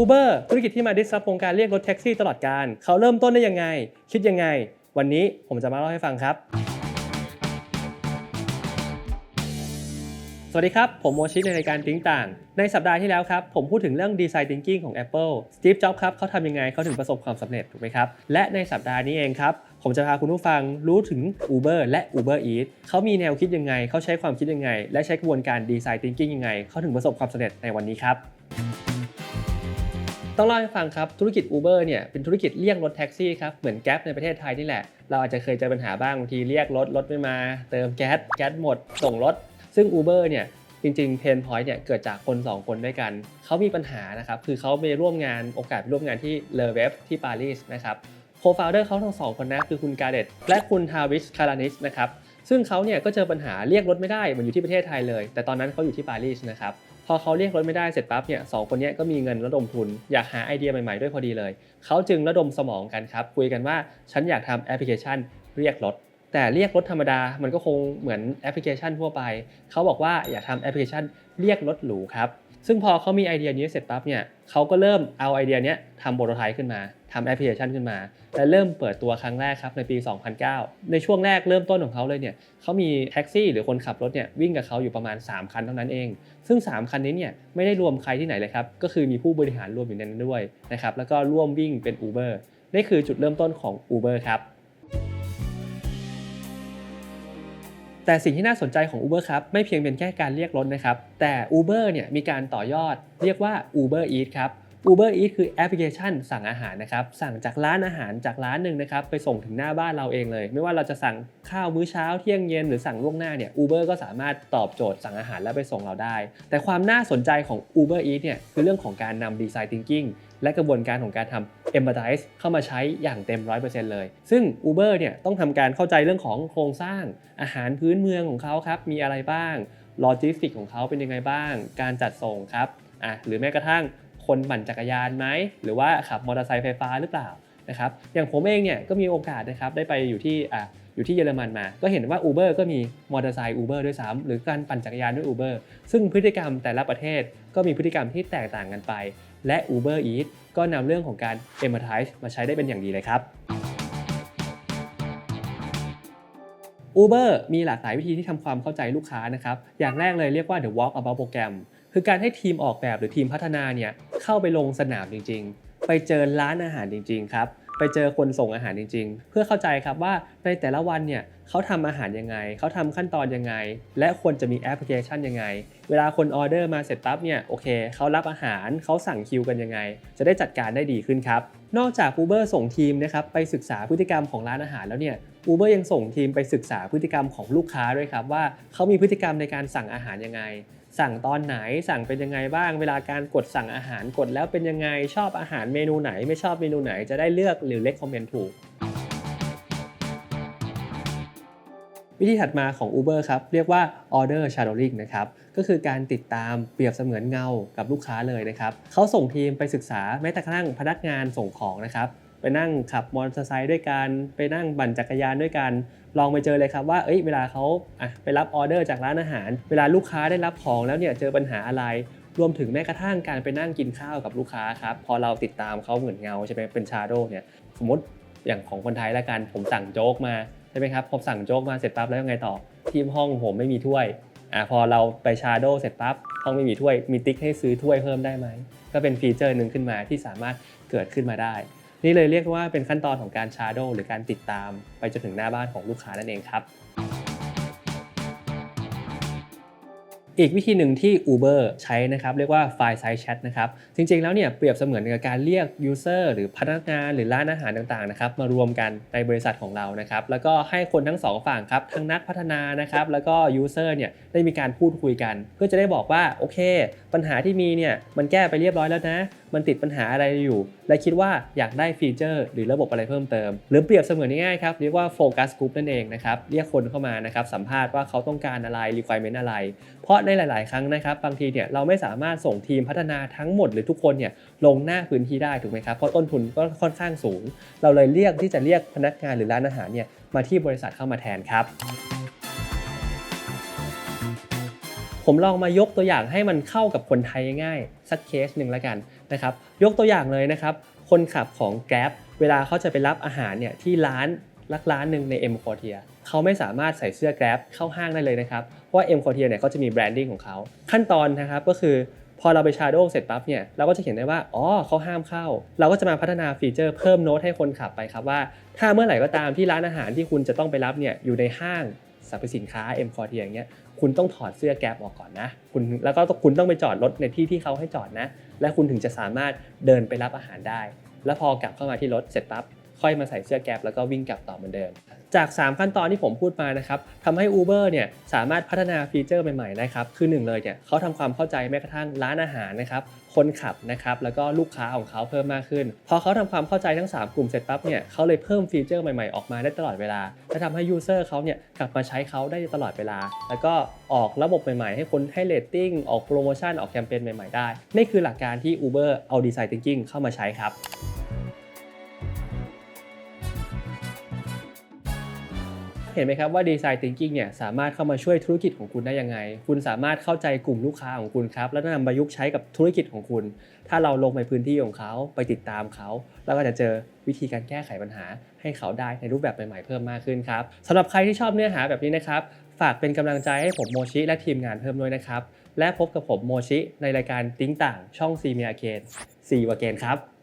Uber ธุรกิจที่มาดิสรับวงการเรียกรถแท็กซี่ตลอดการ เขาเริ่มต้นได้ยังไง คิดยังไง วันนี้ผมจะมาเล่าให้ฟังครับ สวัสดีครับ ผมโมชิในรายการติ้งต่าง ในสัปดาห์ที่แล้วครับ ผมพูดถึงเรื่องดีไซน์ thinking ของ Apple Steve Jobs ครับเขาทำยังไงเขาถึงประสบความสำเร็จถูกไหมครับ และในสัปดาห์นี้เองครับผมจะพาคุณผู้ฟังรู้ถึง Uber และ Uber Eats เขามีแนวคิดยังไง เขาใช้ความคิดยังไง และใช้กระบวนการดีไซน์ thinking ยังไง เขาถึงประสบความสำเร็จในวันนี้ครับ ต้องเล่าให้ฟังครับ ธุรกิจ Uber เนี่ยเป็นธุรกิจเรียกรถแท็กซี่ครับ เหมือนแก๊ปในประเทศไทยนี่แหละ เราอาจจะเคยเจอปัญหาบ้างบางทีเรียกรถ รถไม่มา เติมแก๊สแก๊สหมด ส่งรถ ซึ่ง Uber เนี่ยจริงๆเพนพอยต์เนี่ยเกิดจากคน 2 คนด้วยกัน เขามีปัญหานะครับคือเขาไปร่วมงานโอกาสไปร่วมงานที่เลเวฟที่ปารีสนะครับโคฟาวเดอร์เขาทั้งสองคนนะคือคุณกาเดตและคุณทาวิชคารานิสนะครับซึ่งเขาเนี่ยก็เจอปัญหาเรียกรถไม่ได้เหมือนอยู่ที่ประเทศไทยเลย แต่ตอนนั้นเขาอยู่ที่ปารีสนะครับ พอเขาเรียกรถไม่ได้เสร็จปั๊บเนี่ยสองคนนี้ก็มีเงินระดมทุน อยากหาไอเดียใหม่ๆด้วยพอดีเลย เขาจึงระดมสมองกันครับ คุยกันว่าฉันอยากทำแอปพลิเคชันเรียกรถ แต่เรียกรถธรรมดามันก็คงเหมือนแอปพลิเคชันทั่วไป เขาบอกว่าอยากทำแอปพลิเคชันเรียกรถหรูครับ ซึ่งพอเขามีไอเดียนี้เสร็จปั๊บเนี่ยเขาก็เริ่มเอาไอเดียนี้ทำโปรโตไทป์ขึ้นมาทำแอปพลิเคชันขึ้นมา และเริ่มเปิดตัวครั้งแรกครับในปี 2009 ในช่วงแรกเริ่มต้นของเขาเลยเนี่ยเขามีแท็กซี่หรือคนขับรถเนี่ยวิ่งกับเขาอยู่ประมาณ 3 คันเท่านั้นเอง ซึ่ง 3 คันนี้เนี่ยไม่ได้รวมใครที่ไหนเลยครับก็คือมีผู้บริหารรวมอยู่ในนั้นด้วยนะครับแล้วก็ร่วมวิ่งเป็น Uber นี่คือจุดเริ่มต้นของ Uber ครับ แต่สิ่งที่น่าสนใจของ Uber ครับไม่เพียงเป็นแค่การเรียกรถนะครับแต่ Uber เนี่ยมีการต่อยอดเรียกว่า Uber Eats ครับ Uber Eats คือแอปพลิเคชันสั่งอาหารนะครับสั่งจากร้านอาหารจากร้านหนึ่งนะครับไปส่งถึงหน้าบ้านเราเองเลย ไม่ว่าเราจะสั่งข้าวมื้อเช้าเที่ยงเย็นหรือสั่งล่วงหน้าเนี่ย Uber ก็สามารถตอบโจทย์สั่งอาหารแล้วไปส่งเราได้ แต่ความน่าสนใจของ Uber Eats เนี่ยคือเรื่องของการนำ Design Thinking และกระบวนการของการทำ empathize เข้ามาใช้อย่างเต็ม 100%เลย ซึ่ง Uber เนี่ยต้องทำการเข้าใจเรื่องของโครงสร้างอาหารพื้นเมืองของเขาครับ มีอะไรบ้างโลจิสติกของเขาเป็นยังไงบ้าง การจัดส่งครับอะหรือแม้กระทั่งคนปั่นจักรยานไหม หรือว่าขับมอเตอร์ไซค์ไฟฟ้าหรือเปล่านะครับอย่างผมเองเนี่ยก็มีโอกาสนะครับได้ไปอยู่ที่อะอยู่ที่เยอรมันมา ก็เห็นว่า Uber ก็มีมอเตอร์ไซค์ Uber ด้วยซ้ำหรือการปั่นจักรยานด้วย Uber ซึ่งพฤติกรรมแต่ละประเทศก็มีพฤติกรรมที่แตกต่างกันไป และ Uber Eats ก็นำเรื่องของการ e m p a t i z e มาใช้ได้เป็นอย่างดีเลยครับ Uber มีหลากหลายวิธีที่ทำความเข้าใจลูกค้านะครับ อย่างแรกเลยเรียกว่า the walk about program คือการให้ทีมออกแบบหรือทีมพัฒนาเนี่ยเข้าไปลงสนามจริง ๆ ไปเจอร้านอาหารจริง ๆ ครับ ไปเจอคนส่งอาหารจริง ๆ เพื่อเข้าใจครับว่าในแต่ละวันเนี่ย เขาทำอาหารยังไง เขาทำขั้นตอนยังไง และควรจะมีแอปพลิเคชันยังไง เวลาคนออเดอร์มาเสร็จปั๊บเนี่ยโอเคเขารับอาหารเขาสั่งคิวกันยังไง จะได้จัดการได้ดีขึ้นครับ นอกจาก Uber ส่งทีมนะครับไปศึกษาพฤติกรรมของร้านอาหารแล้วเนี่ย Uber ยังส่งทีมไปศึกษาพฤติกรรมของลูกค้าด้วยครับว่าเขามีพฤติกรรมในการสั่งอาหารยังไง สั่งตอนไหนสั่งเป็นยังไงบ้าง เวลาการกดสั่งอาหารกดแล้วเป็นยังไงชอบอาหารเมนูไหน ไม่ชอบเมนูไหนจะได้เลือกหรือเล c คอมเมนต์ถูก วิธีถัดมาของ Uber ครับเรียกว่า Order Shadowing นะครับก็คือการติดตามเปรียบเสมือนเงากับลูกค้าเลยนะครับเขาส่งทีมไปศึกษาแม้แต่กระทั่งพนักงานส่งของนะครับไปนั่งขับมอเตอร์ไซค์ด้วยกันไปนั่งปั่นจักรยานด้วยกัน ลองไปเจอเลยครับว่าเอ้ยเวลาเขาอะไปรับออเดอร์จากร้านอาหาร เวลาลูกค้าได้รับของแล้วเนี่ยเจอปัญหาอะไรรวมถึงแม้กระทั่งการไปนั่งกินข้าวกับลูกค้าครับพอเราติดตามเขาเหมือนเงาใช่ไหมเป็นชาโดเนี่ยสมมติอย่างของคนไทยละกันผมสั่งโจ๊กมาใช่ไหมครับผมสั่งโจ๊กมาเสร็จปั๊บแล้วยังไงต่อ ที่ห้องผมไม่มีถ้วยอ่าพอเราไปชาร์โดเสร็จปั๊บห้องไม่มีถ้วยมีติ๊กให้ซื้อถ้วยเพิ่มได้ไหมก็เป็นฟีเจอร์หนึ่งขึ้นมาที่สามารถเกิดขึ้นมาได้ นี่เลยเรียกว่าเป็นขั้นตอนของการชาร์โดหรือการติดตาม ไปจนถึงหน้าบ้านของลูกค้านั่นเองครับ อีกวิธีหนึ่งที่ Uber ใช้นะครับเรียกว่า File Size Chat นะครับจริงๆแล้วเนี่ยเปรียบเสมือนกับการเรียก User หรือพนักงานหรือร้านอาหารต่างๆนะครับมารวมกันในบริษัทของเรานะครับแล้วก็ให้คนทั้งสองฝั่งครับทั้งนักพัฒนานะครับแล้วก็ User เนี่ยได้มีการพูดคุยกัน เพื่อจะได้บอกว่าโอเค ปัญหาที่มีเนี่ยมันแก้ไปเรียบร้อยแล้วนะมันติดปัญหาอะไรอยู่ และคิดว่าอยากได้ฟีเจอร์ หรือระบบอะไรเพิ่มเติม หรือเปรียบเสมือนง่ายๆครับเรียกว่าโฟกัสกลุ่มนั่นเองนะครับเรียกคนเข้ามานะครับสัมภาษณ์ว่าเขาต้องการอะไร requirement อะไร เพราะในหลาย ๆ ครั้งนะครับบางทีเนี่ยเราไม่สามารถส่งทีมพัฒนาทั้งหมดหรือทุกคนเนี่ยลงหน้าพื้นที่ได้ถูกไหมครับเพราะต้นทุนก็ค่อนข้างสูง เราเลยเรียกที่จะเรียกพนักงานหรือร้านอาหารเนี่ยมาที่บริษัทเข้ามาแทนครับผมลองมายกตัวอย่างให้มันเข้ากับคนไทยง่ายสักเคสหนึ่งแล้วกันนะครับยกตัวอย่างเลยนะครับคนขับของ Grab เวลาเขาจะไปรับอาหารเนี่ยที่ร้านลักร้านหนึ่งใน M q u a r t i e r เขาไม่สามารถใส่เสื้อ Grab เข้าห้างได้เลยนะครับ เพราะว่า M q u a r t เนี่ยเขาจะมีแบรนดิ้งของเขาขั้นตอนนะครับก็คือพอเราไป Shadow เสร็จปั๊บเนี่ยเราก็จะเห็นได้ว่าอ๋อเขาห้ามเข้า เราก็จะมาพัฒนาฟีเจอร์เพิ่มโน้ตให้คนขับไปครับว่า ถ้าเมื่อไหร่ก็ตามที่ร้านอาหารที่คุณจะต้องไปรับเนี่ยอยู่ในห้างสรรพสินค้า M q u a r t อย่างเงี้ยคุณต้องถอดเสื้อแก๊ปออกก่อนนะคุณแล้วก็คุณต้องไปจอดรถในที่ที่เขาให้จอดนะ และคุณถึงจะสามารถเดินไปรับอาหารได้ แล้วพอกลับเข้ามาที่รถเสร็จปั๊บ ค่อยมาใส่เสื้อแก๊ปแล้วก็วิ่งกลับต่อเหมือนเดิม จาก 3 ขั้นตอนที่ผมพูดมานะครับทำให้ Uber เนี่ยสามารถพัฒนาฟีเจอร์ใหม่ๆได้ครับคือหนึ่งเลยเนี่ยเขาทำความเข้าใจแม้กระทั่งร้านอาหารนะครับคนขับนะครับแล้วก็ลูกค้าของเขาเพิ่มมากขึ้น พอเขาทำความเข้าใจทั้ง 3 กลุ่มเสร็จปั๊บเนี่ยเขาเลยเพิ่มฟีเจอร์ใหม่ๆออกมาได้ตลอดเวลาและทำให้ยูเซอร์เขาเนี่ยกลับมาใช้เขาได้ตลอดเวลา แล้วก็ออกระบบใหม่ๆ ให้คนให้เรตติ้งออกโปรโมชั่นออกแคมเปญใหม่ๆได้นี่คือหลักการที่ Uber เอาดีไซน์ Thinking เข้ามาใช้ครับ เห็นไหมครับว่า Design Thinking เนี่ยสามารถเข้ามาช่วยธุรกิจของคุณได้ยังไง คุณสามารถเข้าใจกลุ่มลูกค้าของคุณครับ แล้วนำประยุกต์ใช้กับธุรกิจของคุณ ถ้าเราลงไปพื้นที่ของเขาไปติดตามเขา แล้วก็จะเจอวิธีการแก้ไขปัญหา ให้เขาได้ในรูปแบบใหม่ๆเพิ่มมากขึ้นครับสำหรับใครที่ชอบเนื้อหาแบบนี้นะครับฝากเป็นกำลังใจให้ผมโมชิและทีมงานเพิ่มด้วยนะครับและพบกับผมโมชิในรายการติ้งต่างช่องซีเมียเคนซีวาเกนครับ